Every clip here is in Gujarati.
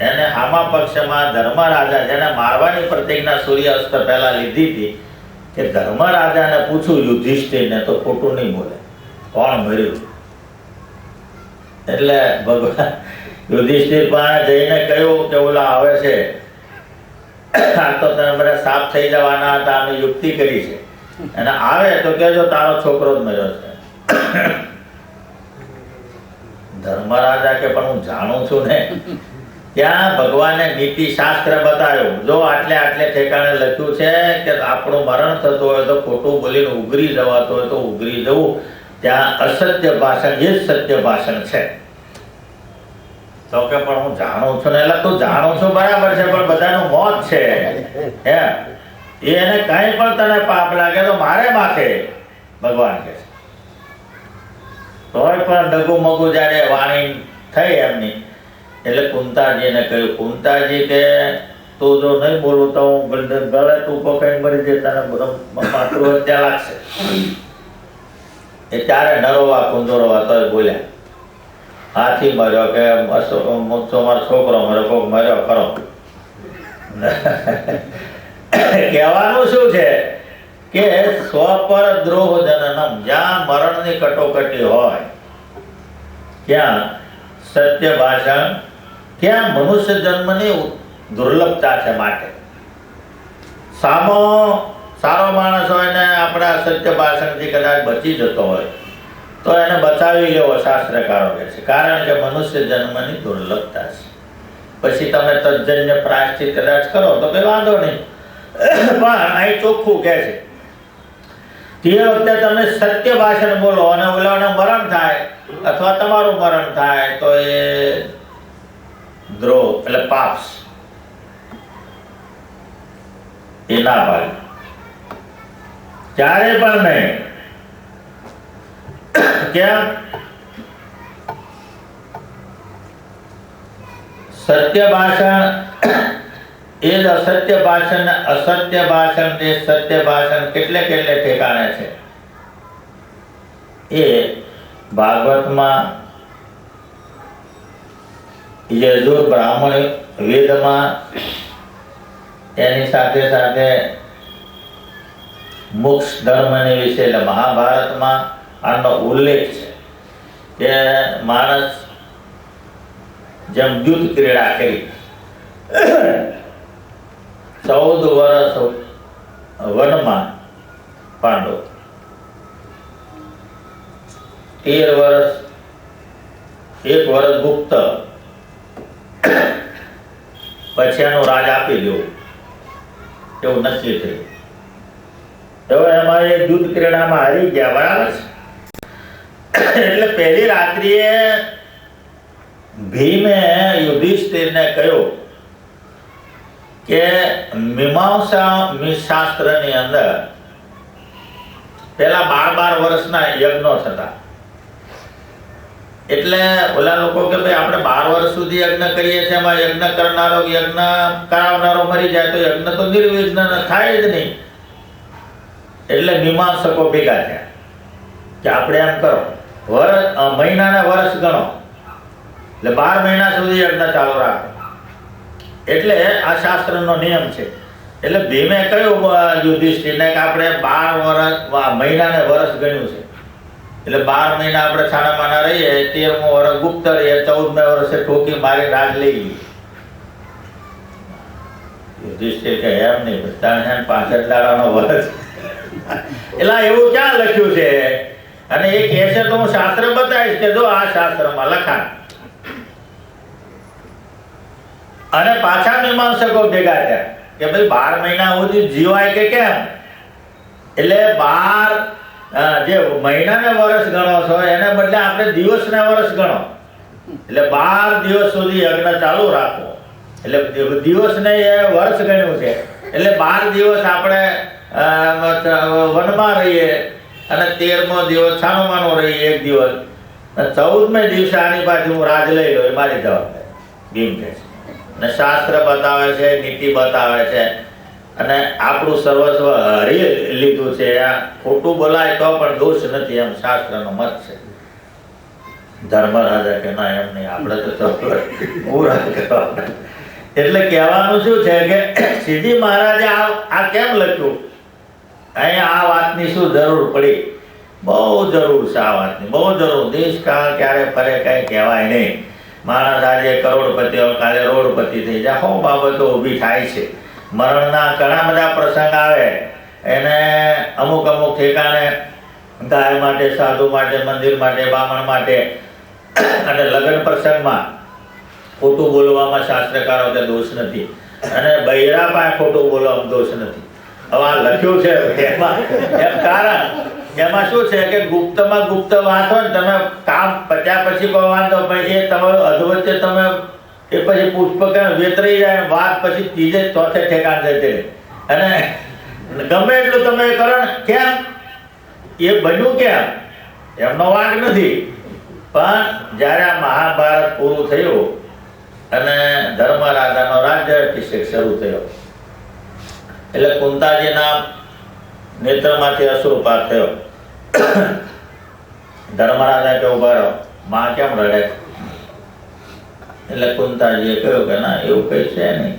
એને આમા પક્ષમાં ધર્મરાજા જેને મારવાની પ્રતિજ્ઞા સૂર્યાસ્ત પહેલા લીધી હતી કે ધર્મરાજાને પૂછું યુધિષ્ઠિરને તો ખોટું નહીં બોલે. કોણ મર્યું? એટલે ભગવાન યુધિષ્ઠિર પાસે જઈને કહ્યું કે ઓલા આવે છે. આ તો તમે બધા સાફ થઈ જવાના હતા, અમે યુક્તિ કરી છે. અને આવે તો કહેજો તારો છોકરો જ મર્યો છે. ધર્મરાજા કે પણ હું જાણું છું ને? ત્યાં ભગવાને નીતિ શાસ્ત્ર બતાવ્યું. જો આટલે આટલે ઠેકાણે લખ્યું છે કે આપણું મરણ થતું હોય તો ખોટું બોલીને ઉઘરી જવાતું હોય તો ઉઘરી જવું. ત્યાં અસત્ય ભાષણ એ સત્ય ભાષણ છે. તો કે પણ હું જાણું છું ને એટલે તું જાણું છું બરાબર છે, પણ બધાનું મોત છે. હે? એને કઈ પણ તને પાપ લાગે તો મારે માથે ભગવાન કે. તોય પણ ડગુ મગુ જ્યારે વાણી થઈ એમની એટલે કુંતાજીને કહ્યું, કુંતાજી કે તું જો નહીં બોલું તો હું ગળે ગળે ટૂંકો કઈ મરી જાય, તને માતૃ હત્યા લાગશે. એ ત્યારે નરોવા કુંદોરવા તો બોલ્યા, હાથી મર્યો કે મસો મારો છોકરો મર્યો, કોક મર્યો ખરો. કહેવાનું શું છે? કે સ્વ પર દ્રોહ જનનમ જ્યાં મરણની કટોકટી હોય, ત્યાં સત્ય ભાષણ ત્યાં મનુષ્ય જન્મની દુર્લભતા છે માટે. સામો, સારો માણસ હોય ને આપણા સત્ય ભાષણથી કદાચ બચી જતો હોય, તો એને બચાવી લેવો શાસ્ત્રકારો કહે છે. કારણ કે મનુષ્ય જન્મની દુર્લભતા છે. પછી તમે તજ્જન્ય પ્રાશ્ચિત કદાચ કરો તો કઈ વાંધો નહીં. પણ અહીં ચોખ્ખું કહે છે તે વખતે તમે સત્ય ભાષણ બોલો અને ઓલાને મરણ થાય, અથવા તમારું મરણ થાય, તો એ દ્રોહ એટલે પાપ. એ ના પાડે. ક્યારે પણ નહીં. કેમ? સત્ય ભાષણ એ જ અસત્ય ભાષણ અસત્ય ભાષણ તે સત્ય ભાષણ કેટલે કેટલે ઠેકાણે છે? એ ભાગવતમાં યજુર બ્રાહ્મણ વેદમાં એની સાથે સાથે મોક્ષ ધર્મની વિશે એટલે મહાભારતમાં આનો ઉલ્લેખ છે કે માણસ જેમ યુદ્ધ ક્રીડા કરી ચૌદ વર્ષ વનમાં પાંડવ તેર વર્ષ એક વર્ષ ગુપ્ત પછી એનું રાજ આપી દો. એવું નક્કી થયું. હવે એ દૂધ ક્રીડામાં હારી ગયા, બરાબર છે? એટલે પહેલી રાત્રિએ ભીમે યુધિષ્ઠિરને કહ્યું કે મીમાંસા શાસ્ત્રની અંદર પેલા બાર બાર વર્ષના યજ્ઞો થતા. એટલે ઓલા લોકો કે ભાઈ આપણે બાર વર્ષ સુધી યજ્ઞ કરીએ છીએ, એમાં યજ્ઞ કરનારો, યજ્ઞ કરાવનારો મરી જાય તો યજ્ઞ તો નિર્વિઘ્ન થાય જ નહીં. એટલે મીમાંસકો ભેગા થયા કે આપણે એમ કરો વર્ષ મહિનાના વર્ષ ગણો. એટલે બાર મહિના સુધી યજ્ઞ ચાલુ રાખો. એટલે આ શાસ્ત્રનો નિયમ છે. એટલે ભીમે કહ્યું યુધિષ્ઠિરને કે આપણે બાર વર્ષ મહિનાને વર્ષ ગણ્યું છે. એટલે બાર મહિના આપણે છાણામાં ના રહીએ તેરમો વર્ષ ગુપ્ત રહીએ, ચૌદમે વર્ષે ઠોકી મારી રાજ લઈ યુધિષ્ઠિર કે એમ નહીં બધા ને દાડાનો વર્ષ એટલે એવું ક્યાં લખ્યું છે? અને એ કહે છે તો હું શાસ્ત્ર બતાવીશ કે જો આ શાસ્ત્રમાં લખાણ. અને પાછા મીમાંસકો ભેગા થયા કે ભાઈ બાર મહિના સુધી જીવાય કે કેમ? એટલે બાર જે મહિનાને વર્ષ ગણો છો, એને બદલે આપણે દિવસને વર્ષ ગણો. એટલે બાર દિવસ સુધી યજ્ઞ ચાલુ રાખો. એટલે દિવસને એ વર્ષ ગણ્યું છે. એટલે બાર દિવસ આપણે વનમાં રહીએ અને તેરમો દિવસ છાનુમાનો રહીએ એક દિવસ. ચૌદમે દિવસે આની પાછી હું રાજ લઈ લઉં એ મારી જવાબદારી. ભીમ કહે છે. અને શાસ્ત્ર બતાવે છે, નીતિ બતાવે છે. અને આપણું સર્વસ્વ હરી લીધું છે. આ ખોટું બોલાય તો પણ દોષ નથી એમ શાસ્ત્રનો મત છે. ધર્મરાજા કે ના, એમ નહીં, આપણે તો એટલે કહેવાનું શું છે કે સીધી મહારાજે આ આ કેમ લખ્યું? અહીંયા આ વાતની શું જરૂર પડી? બહુ જરૂર છે આ વાતની, બહુ જરૂર. દેશ કાળ ક્યારે ફરે કઈ કહેવાય નહીં. માણસ આજે કરોડપતિ, કાલે રોડપતિ થઈ જાય. હો બાબતો ઊભી થાય છે. મરણના ઘણા બધા પ્રસંગ આવે. એને અમુક અમુક ઠેકાણે ગાય માટે, સાધુ માટે, મંદિર માટે, બામણ માટે, અને લગ્ન પ્રસંગમાં ખોટું બોલવામાં શાસ્ત્રકારો કે દોષ નથી. અને બૈરા પાસે ખોટું બોલવામાં દોષ નથી. હવે આ લખ્યું છે, એમાં કારણ, એમાં શું છે કે ગુપ્તમાં ગુપ્ત હોય ને, તમે કામ પત્યા પછી કોઈ વાંધો પણ એ તમારું અધવચ્ચે તમે એ પછી પુષ્પક વેતરી જાય, વાત પછી ત્રીજે ચોથે ઠેકાણ જાય રહે અને ગમે એટલું તમે કરો કેમ? એ બન્યું કેમ? એમનો વાંક નથી. પણ જ્યારે આ મહાભારત પૂરું થયું અને ધર્મરાજાનો રાજ્ય અભિષેક શરૂ થયો, એટલે કુંતાજીના નેત્રમાંથી અશ્રુપાત થયો. ધર્મરાજા કે ઊભા રહો, માં કેમ રડે? એટલે કુંતાજીએ કહ્યું કે ના, એવું કઈ છે નહીં.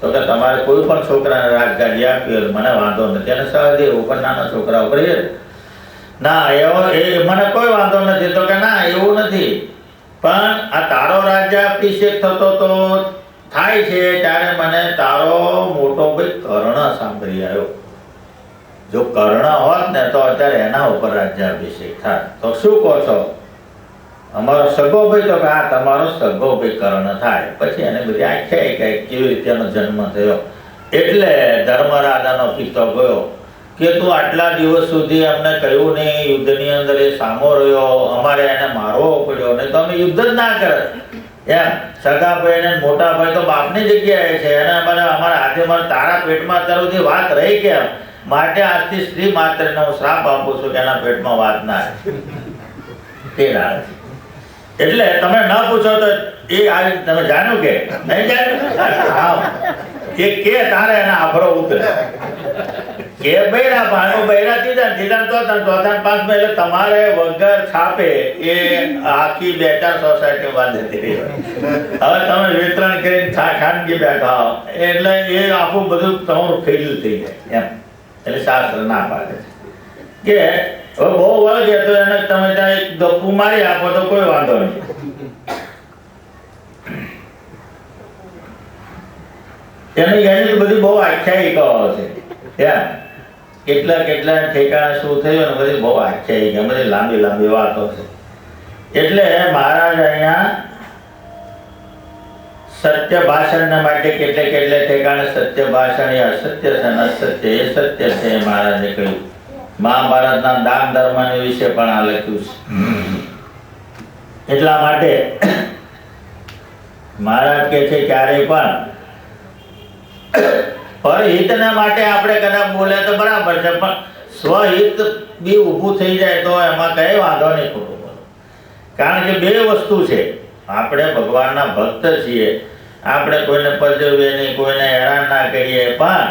તો કે તમારે કોઈ પણ છોકરાને રાજગાડી આપી હોય મને વાંધો નથી. અને સહદેવ પણ નાના છોકરા ઉપર ના, એવો એ મને કોઈ વાંધો નથી. તો કે ના, એવું નથી. પણ આ તારો રાજ્યાભિષેક થતો તો થાય છે, ત્યારે મને તારો મોટો ભાઈ કર્ણ સાંભળી આવ્યો. જો કર્ણ હોત ને તો અત્યારે એના ઉપર રાજ્યાભિષેક થાય. તો શું કહો છો? અમારો સગો ભાઈ તો આ તમારો સગો ભાઈ કર્ણ થાય. પછી એને બધી આખ્યાય કે કેવી રીતે જન્મ થયો. એટલે ધર્મરાજાનો પિત્તો ગયો કે તું આટલા દિવસ સુધી અમને કહ્યું નહીં, યુદ્ધની અંદર એ સામો રહ્યો, અમારે એને મારવો પડ્યો નહીં તો અમે યુદ્ધ જ ના કરે. એમ, સગા ભાઈ ને મોટા ભાઈ તો બાપની જગ્યાએ છે. એને અમારે અમારા હાથે મારે તારા પેટમાં તરફથી વાત રહી કેમ? માટે આજથી સ્ત્રી માત્રને હું શ્રાપ આપું છું કે એના પેટમાં વાત ના તે છે. એટલે તમે ન પૂછો તો એ આ તમે જાણ્યું કે? નહીં જાણ્યું? એ કે તારે એના આભરો ઉતરે? કે બૈરા ભાનો બૈરા ત્રીજા ત્રીજા ચોથા ચોથા પાંચ એટલે તમારે વગર છાપે એ આખી બે ચાર સોસાયટી રહી હવે તમે વિતરણ કરીને ખાનગી બેઠા એટલે એ આખું બધું તમારું ફેલ થઈ જાય એમ. એટલે શાસ્ત્ર ના પાડે. કે હવે બહુ વળગે તો એને તમે ત્યાં એક ગપ્પુ મારી આપો તો કોઈ વાંધો નહીં. એની એની બધી બહુ આખ્યાયિકાઓ છે. ત્યાં કેટલા કેટલા ઠેકાણા શું થયું ને બધી બહુ આખ્યાયિકા, બધી લાંબી લાંબી વાતો છે. એટલે મહારાજ અહીંયા સત્ય ભાષણ માટે કેટલે કેટલે ઠેકાણે સત્ય ભાષણ, એ અસત્ય છે અને અસત્ય, એ સત્ય છે મહારાજે કહ્યું. મહાભારતના દાન ધર્મની વિશે પણ આ લખ્યું છે. એટલા માટે મહારાજ કે છે ક્યારેય પણ પરહિતને માટે આપણે કદાચ બોલે તો બરાબર છે, પણ સ્વહિત બી ઊભું થઈ જાય તો એમાં કઈ વાંધો નહીં ખોટું કારણ કે બે વસ્તુ છે. આપણે ભગવાનના ભક્ત છીએ. આપણે કોઈને પરજવીએ નહીં, કોઈને હેરાન ના કરીએ, પણ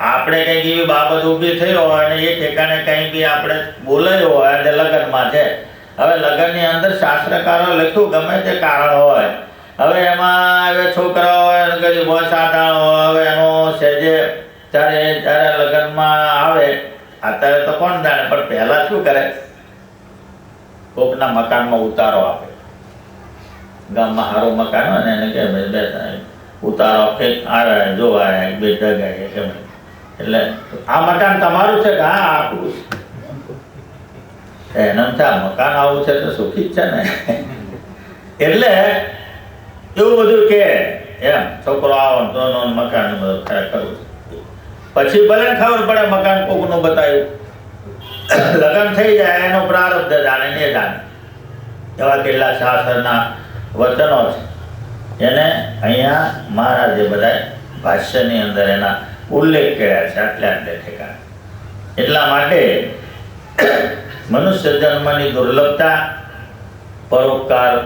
આપણે કંઈક એવી બાબત ઊભી થઈ હોય અને એ ઠેકાણે કંઈ બી આપણે બોલાયો હોય અને લગ્નમાં છે. હવે લગ્નની અંદર શાસ્ત્રકારો લખ્યું ગમે તે કારણ હોય. હવે એમાં હવે છોકરાઓ હોય, અને કદી હોય, સાધારણ હોય, હવે એનો સેજે ત્યારે જ્યારે લગ્નમાં આવે, અત્યારે તો કોણ જાણે, પણ પહેલા શું કરે? કોકના મકાનમાં ઉતારો આપે. ગામમાં સારું મકાન હોય ને એને કે ઉતારો કે આવે જોવા એક બે જગ્યાએ કે એટલે આ મકાન તમારું છે કે હા આપણું છે? છે મકાન આવું છે તો સુખી છે ને. એટલે એવું બધું કે એમ, છોકરો આવો ને તો પછી ભલે ને ખબર પડે મકાન કોકનું બતાવ્યું. લગ્ન થઈ જાય, એનો પ્રારબ્ધ જાણે ને જાણે એવા કેટલા શાસ્ત્રના વચનો છે. એને અહીંયા મહારાજે બધા ભાષ્યની અંદર એના ઉલ્લેખ કર્યા છે આટલે આટલે એટલા માટે મનુષ્ય જન્મની દુર્લભતા, પરોપકાર,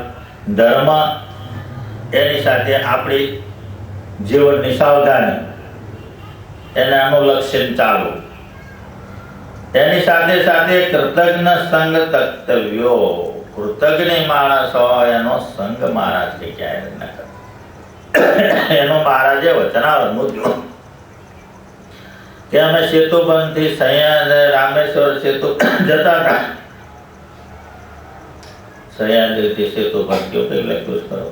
ધર્મ, એની સાથે આપણી જીવનની સાવધાની એને અનુલક્ષીને ચાલુ એની સાથે સાથે કૃતજ્ઞ સંગ તક્તવ્યો કૃતજ્ઞ માણસ હોય એનો સંગ મહારાજ કે ક્યાંય ન કરે એનો મહારાજે વચનાવત મૂક્યું કે અમે સેતુબંધથી અને રામેશ્વર સેતુ જતા હતા. થી સેતુબંધ કયો કંઈક લખ્યું કરો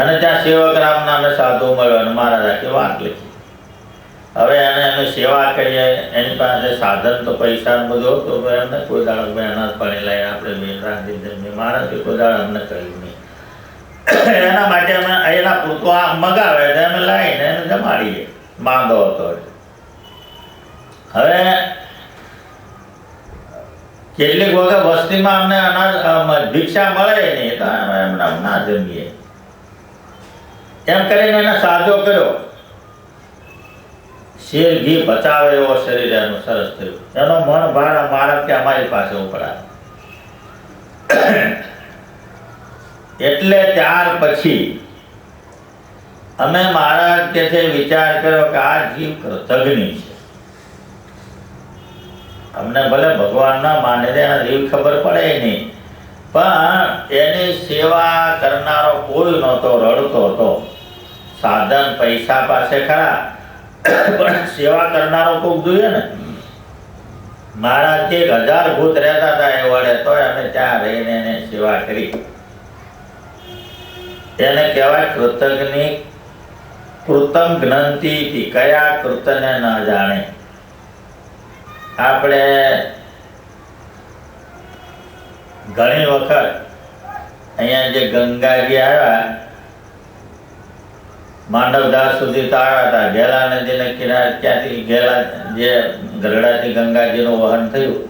અને ત્યાં સેવક રામ નામે સાધુ મળ્યો અને મારા આખી વાત લખી. હવે એને અમે સેવા કરીએ, એની પાસે સાધન તો પૈસા બધું તો એમને કોઈ દાડો ભાઈ અનાજ પાણી લઈને આપણે બેન રાંધી મારા કે કોઈ દાડો અમને કહ્યું નહીં. એના માટે અમે એના પૂરતું આ મગાવે તો અમે લાવીને એને જમાડીએ. માંદો હતો એટલે. હવે, કેટલીક વખત વસ્તીમાં અમને અનાજ ભિક્ષા મળે નહીં, તો એમને ના જમીએ. એમ કરીને એને સાજો કર્યો. શેર ઘી બચાવે એવો શરીર એનું સરસ થયું. એનો મન ભાર મારા કે અમારી પાસે ઉપડા એટલે ત્યાર પછી અમે મહારાજ કે છે, વિચાર કર્યો કે આ જીવ કૃતજ્ઞ છે. અમને ભલે ભગવાન ના માને એના ખબર પડે નહીં. પણ એની સેવા કરનારો કોઈ નહોતો, રડતો હતો. સાધન પૈસા પાસે ખરા, પણ સેવા કરનારો કોક જોઈએ ને. મારા એક હજાર ભૂત રહેતા હતા એ વડે તોય અમે ત્યાં રહીને એને સેવા કરી. એને કહેવાય કૃતજ્ઞની કૃતમ જ્ઞંતિ કયા કૃતને ન જાણે. આપણે ઘણી વખત અહીંયા જે ગંગાજી આવ્યા માંડવદાસ સુધી તો આવ્યા હતા. ઘેલા નદીને કિનારે ત્યાંથી ઘેલા જે ગરડાથી ગંગાજીનું વહન થયું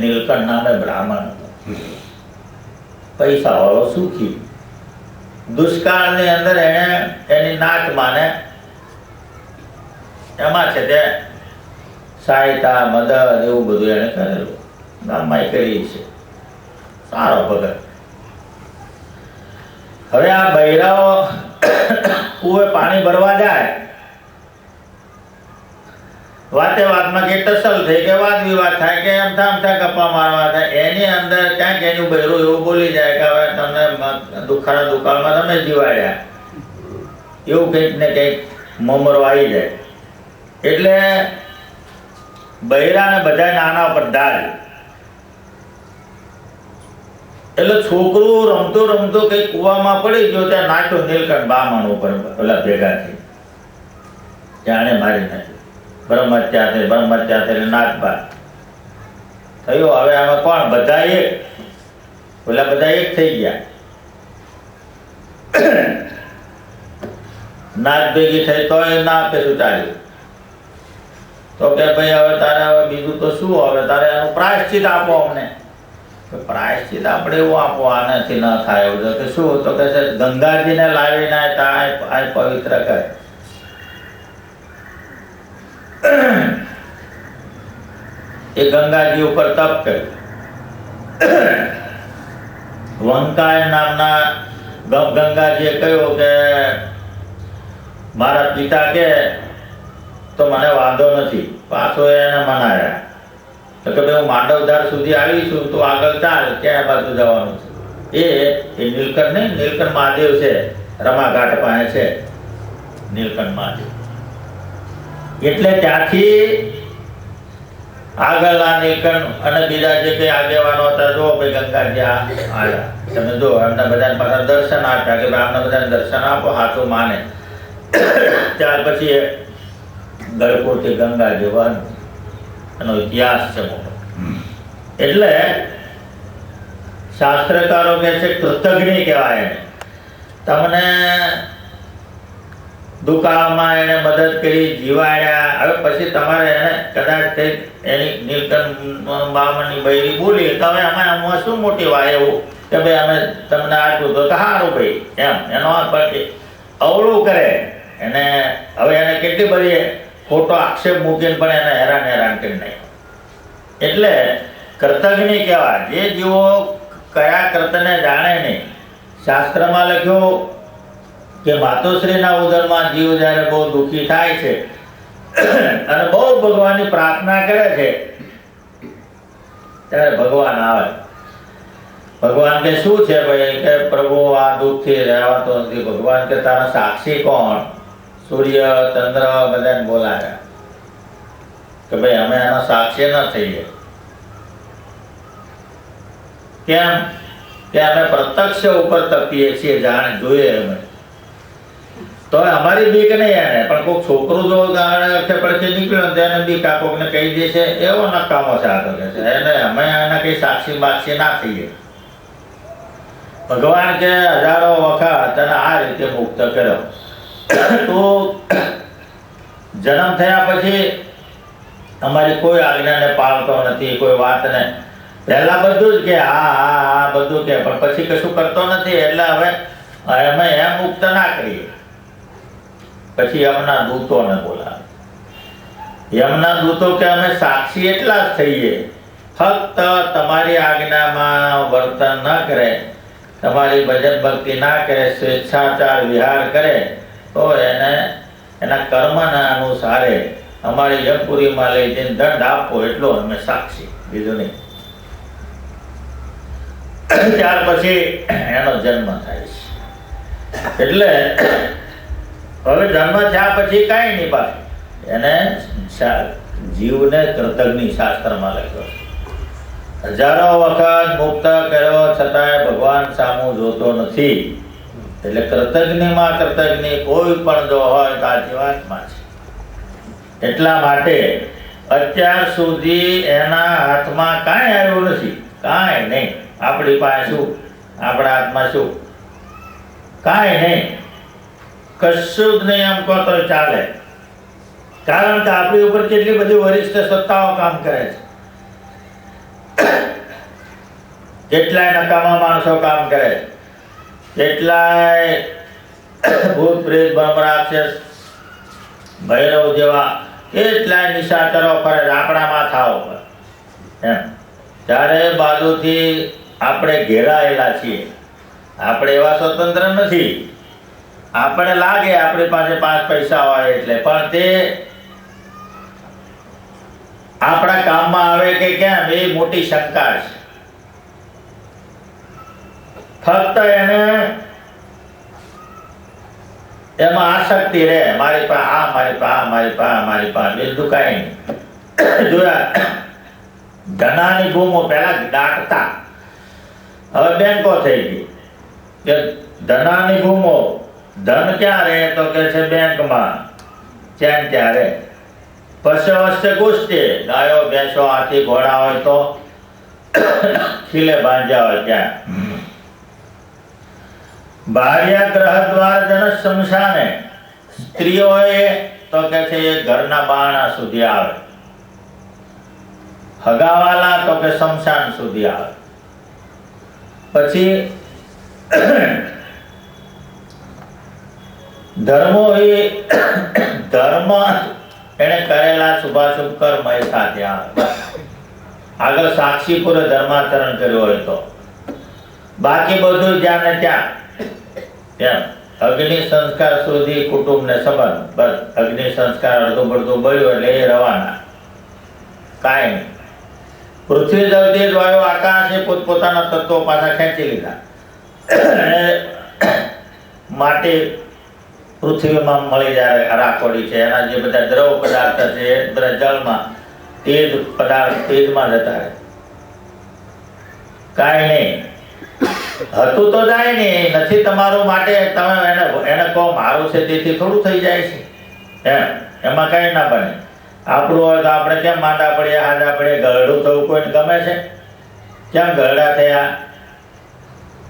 નીલકંઠ નામે બ્રાહ્મણ હતો. પૈસાવાળો સુખી. દુષ્કાળની અંદર એણે એની નાત માને એમાં છે તે સહાયતા મદદ એવું બધું એણે કરેલું. ગામમાં કરી છે. સારો ભગત. હવે આ બૈરાઓ કુએ પાણી ભરવા જાય. વાતે વાતમાં કે ટસલ થઈ કે વાદ વિવાદ થાય કે એમ થામ થા ગપ્પા મારવા થાય, એની અંદર ક્યાંક એનું બૈરું એવું બોલી જાય કે હવે તમને દુખાના દુકાળમાં તમે જીવાડ્યા. એવું કંઈક ને કંઈક મમરો આવી જાય. એટલે બૈરાને બધા નાના દાલ એટલે છોકરું રમતો રમતો કઈ કૂવામાં પડી ગયો, ત્યાં નાખ્યો નીલકંઠ બામણ ઉપર પેલા ભેગા થઈ જાણે મારી નાખ્યો. બ્રહ્મત્યા થઈ બ્રહ્મત્યા થઈ નાગબા થયો, હવે આમાં કોણ? બધા એક. પેલા બધા એક થઈ ગયા. નાગ ભેગી થઈ તો એ ના પેલું ચાલ્યું તો કે ભાઈ, હવે તારે હવે બીજું તો શું? હવે તારે એનું પ્રાયશ્ચિત આપો અમને. પ્રાયશ્ચિત આપણે એવું આપો, આનાથી ન થાય એવું. કે શું? તો કે છે, ગંગાજીને લાવીને આ પવિત્ર કરે એ ગંગાજી ઉપર તપ કર્યું. વંકાય નામના ગંગાજીએ કહ્યું કે, મારા પિતા કે તો મને વાંધો નથી. પાછો એને મનાયા. કે હું માંડવધાર સુધી આવી તો આગળ ચાલ, ક્યાં બાજુ જવાનું છે? એ એ નીલકંઠ નહીં, નીલકંઠ મહાદેવ છે, રમાઘાટ પાસે છે. નીલકંઠ મહાદેવ. એટલે ત્યાંથી આગળના નીલકંઠ અને બીજા જે કઈ આગેવાનો હતા જો ભાઈ ગંગાજી આ આવ્યા તમે જો એમને બધાને પાછા દર્શન આપ્યા કે ભાઈ આમને બધાને દર્શન આપો, હાથું માને. ત્યાર પછી એ ગંગા ગંગાજી વહન એનો ઇતિહાસ છે મોટો. એટલે શાસ્ત્રકારો કહે છે કૃતજ્ઞ કહેવાય એને. તમને દુકાળમાં એને મદદ કરી જીવાડ્યા. હવે પછી તમારે એને કદાચ કંઈક એની નીલકંઠ બામણની બૈરી બોલી તો હવે અમે આમાં શું મોટી વાય એવું કે ભાઈ અમે તમને આપ્યું તો સારું ભાઈ. એમ. એનો અવળું કરે. એને હવે એને કેટલી બધી ખોટો આક્ષેપ મૂકીને પણ એને હેરાન હેરાન કરી નાખ્યો. એટલે કર્તજ્ઞ કહેવાય, જે જીવો કયા કર્તને જાણે નહીં, શાસ્ત્રમાં લખ્યો કે માતોશ્રીના ઉદરમાં જીવ જ્યારે બહુ દુઃખી થાય છે અને બહુ ભગવાનની પ્રાર્થના કરે છે, ત્યારે ભગવાન આવે. ભગવાન કે શું છે ભાઈ? કે પ્રભુ આ દુઃખથી રહેવાતો નથી. ભગવાન કે તારા સાક્ષી કોણ? સૂર્ય, ચંદ્ર બધાને બોલાવ્યા કે ભાઈ, અમે એના સાક્ષી ન થઈએ. કેમ? કે અમે પ્રત્યક્ષ ઉપર તપીએ છીએ, જાણે જોઈએ અમે તો અમારી બીક નહીં એને, પણ કોઈક છોકરું જો અખે પડખે નીકળ્યો તો એને બીક કોકને કહી દે છે, એવો નકામો છે આ કરે છે. એને અમે એના કઈ સાક્ષી બાક્ષી ના થઈએ. ભગવાન કે હજારો વખત તને આ રીતે મુક્ત કર્યો. તું જન્મ થયા પછી અમારી કોઈ આજ્ઞાને પાળતો નથી, કોઈ વાતને. પહેલા બધું જ કે હા હા હા, બધું કે, પણ પછી કશું કરતો નથી, એટલે હવે અમે એમ મુક્ત ના કરીએ. પછી એમના દૂતોને બોલાવે. યમના દૂતો કે અમે સાક્ષી એટલા જ થઈએ. ફક્ત તમારી આજ્ઞામાં વર્તન ન કરે, તમારી ભજન ભક્તિ ના કરે, સ્વેચ્છાચાર વિહાર કરે તો એને એના કર્મના અનુસારે અમારી યપુરીમાં લઈ જઈને દંડ આપવો એટલો અમે સાક્ષી, બીજું નહીં. ત્યાર પછી એનો જન્મ થાય છે. એટલે હવે જન્મ થયા પછી કાંઈ નહીં પાછું. એને જીવને કૃતજ્ઞ શાસ્ત્રમાં લખ્યો હજારો વખત મુક્ત કર્યો છતાંય ભગવાન સામું જોતો નથી. એટલે કૃતજ્ઞમાં કૃતજ્ઞ કોઈ પણ જો હોય તો આ જીવાત્મા છે. એટલા માટે અત્યાર સુધી એના હાથમાં કાંઈ આવ્યું નથી. કાંઈ નહીં. આપણી પાસે શું? આપણા હાથમાં શું? કાંઈ નહીં. કશું જ નહીં એમ કહો તો ચાલે. કારણ કે આપણી ઉપર કેટલી બધી વરિષ્ઠ સત્તાઓ કામ કરે છે. કેટલાય નકામા માણસો કામ કરે છે. કેટલાય ભૂત પ્રેત બ્રહ્મરાક્ષસ ભૈરવ જેવા કેટલાય નિશાચરો ફરે છે થાવ ઉપર એમ. ત્યારે બાજુથી આપણે ઘેરાયેલા છીએ. આપણે એવા સ્વતંત્ર નથી. આપણે લાગે આપણી પાસે પાંચ પૈસા હોય એટલે, પણ તે આપણા કામમાં આવે કે કેમ, એ મોટી શંકા છે. ફક્ત એને એમાં આસક્તિ રહે. મારી પાસે આ, મારી પા મારી પા મારી પાસે બીજું કાંઈ નહીં. જોયા ધનાની ભૂમો પહેલા દાટતા. હવે બેંકો થઈ ગઈ? કે ધનાની ભૂમો ધન ક્યાં રહે તો કે છે બેંકમાં? ચેન ક્યાં રહે? પશુ વસ્તે ગુસ્તે. ગાયો, ભેંસો, હાથી, ઘોડા હોય તો ખીલે બાંધ્યા હોય ત્યાં. ભાર્યા ગ્રહ દ્વાર જન શમશાને સ્ત્રીઓએ તો કે છે ઘરના બાણા સુધી આવે. હગાવાલા તો કે શમશાન સુધી આવે. પછી ધર્મો એ ધર્મ એને કરેલા શુભાશુભ કર્મ એ સાથે આવે. આગળ સાક્ષી પૂરે ધર્માચરણ કર્યું હોય તો. બાકી બધું જ્યાં ને ત્યાં એમ. અગ્નિ સંસ્કાર સુધી કુટુંબને સંબંધ. બસ, અગ્નિ સંસ્કાર અડધું પડધું બળ્યું એટલે એ રવાના. કાંઈ નહીં. પૃથ્વી જ વાયુ આકાશ પોતપોતાના તત્વો પાછા ખેંચી લીધા. માટી પૃથ્વીમાં મળી જાય રાખોડી છે, એના જે બધા દ્રવ પદાર્થ છે બધા જળમાં તેજ પદાર્થ તેજમાં જતા રહે. કાંઈ નહીં. હતું તો જાય નહીં નથી તમારું માટે, તમે એને એને કહો, મારું છે, તેથી થોડું થઈ જાય છે. એમ, એમાં કાંઈ ના બને. આપણું હોય તો આપણે કેમ માંદા પડ્યા હાંડા પડીએ, ગરડું થવું કોઈને ગમે છે? કેમ ગરડા થયા?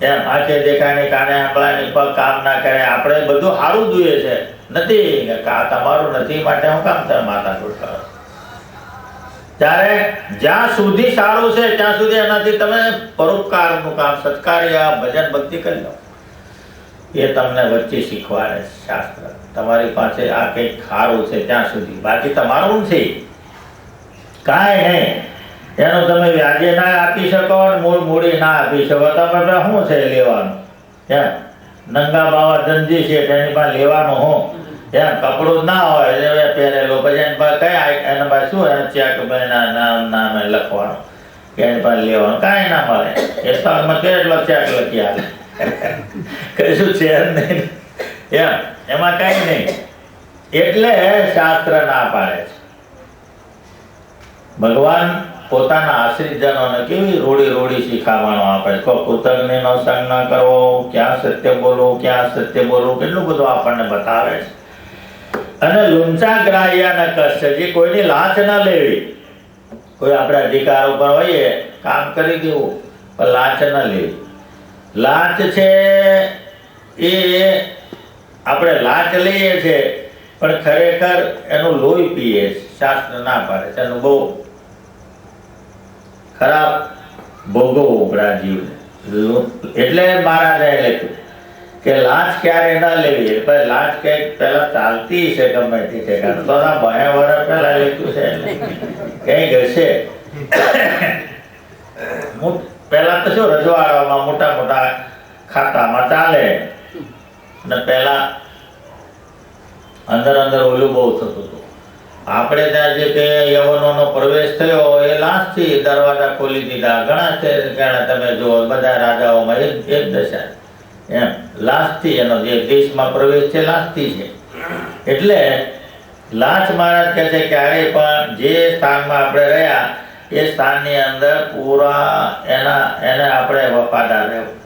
એમ, આંખે દેખાય કાને આંબળાની પગ કામ ના કરે. આપણે બધું સારું જોઈએ છે. નથી તમારું નથી, માટે હું કામ તમે માતા કરો ત્યારે જ્યાં સુધી સારું છે, ત્યાં સુધી એનાથી તમે પરોપકારનું કામ, સત્કાર્ય, ભજન, ભક્તિ કરી લો. એ તમને વચ્ચે શીખવાડે શાસ્ત્ર. તમારી પાસે આ કંઈક ખારું છે ત્યાં સુધી. બાકી તમારું છે. કાંઈ નહીં. એનું તમે વ્યાજે ના આપી શકો મૂળ મૂડી ના આપી શકો. તમે શું છે લેવાનું? એમ નંગા બાવા ધનજી છે, તેની પાસે લેવાનું હું. એમ કપડું ના હોય પહેરેલું, પછી એની પાસે કઈ એના પાસે શું એને ચેક નામ નામે લખવાનું, કે એની પાસે લેવાનું, કાંઈ ના મળે. એ સ્થળમાં કેટલો ચેક લખી આવે કશું છે નહીં. એમ, એમાં કાંઈ નહીં. એટલે શાસ્ત્ર ના પાડે છે. ભગવાન પોતાના આશ્રિતજનોને કેવી રોડી રોડી શીખામણો આપે છે. કૃતજ્ઞનો સંગ ન કરવો, ક્યાં સત્ય બોલવું, ક્યાં સત્ય બોલવું, કેટલું બધું આપણને બતાવે છે. અને લુંચા ગ્રાહ્યા ન કષ્ટ જે કોઈની લાંચ ન લેવી. કોઈ આપણા અધિકાર ઉપર હોઈએ, કામ કરી દેવું, પણ લાંચ ન લેવી. લાંચ છે એ આપણે લાંચ લઈએ છીએ પણ ખરેખર એનું લોહી પીએ. શાસ્ત્ર ના પાડે છે, એનું બહુ ખરાબ ભોગવવું પડે આ જીવને એટલે મહારાજાએ લખ્યું કે લાંચ ક્યારે ના લેવી? પણ લાંચ કંઈક પહેલા ચાલતી છે ગમે તે ઠેકાણે તો ના બે વર્ષ પહેલા લખ્યું છે કંઈક હશે. પહેલા તો શું રજવાડામાં મોટા મોટા ખાતામાં ચાલે. અને પહેલા અંદર અંદર ઓલું બહુ થતું હતું. આપણે ત્યાં જે કે યવનોનો પ્રવેશ થયો એ લાસ્ટથી દરવાજા ખોલી દીધા. ઘણા છે, ઘણા તમે જુઓ, બધા રાજાઓમાં એક એક દશા એમ. લાસ્તી એનો જે દેશમાં પ્રવેશ છે, લાસ્તી છે. એટલે લાંચ મહારાજ કહે છે ક્યારેય પણ જે સ્થાનમાં આપણે રહ્યા, એ સ્થાનની અંદર પૂરા એના, એને આપણે વફાદાર રહેવું.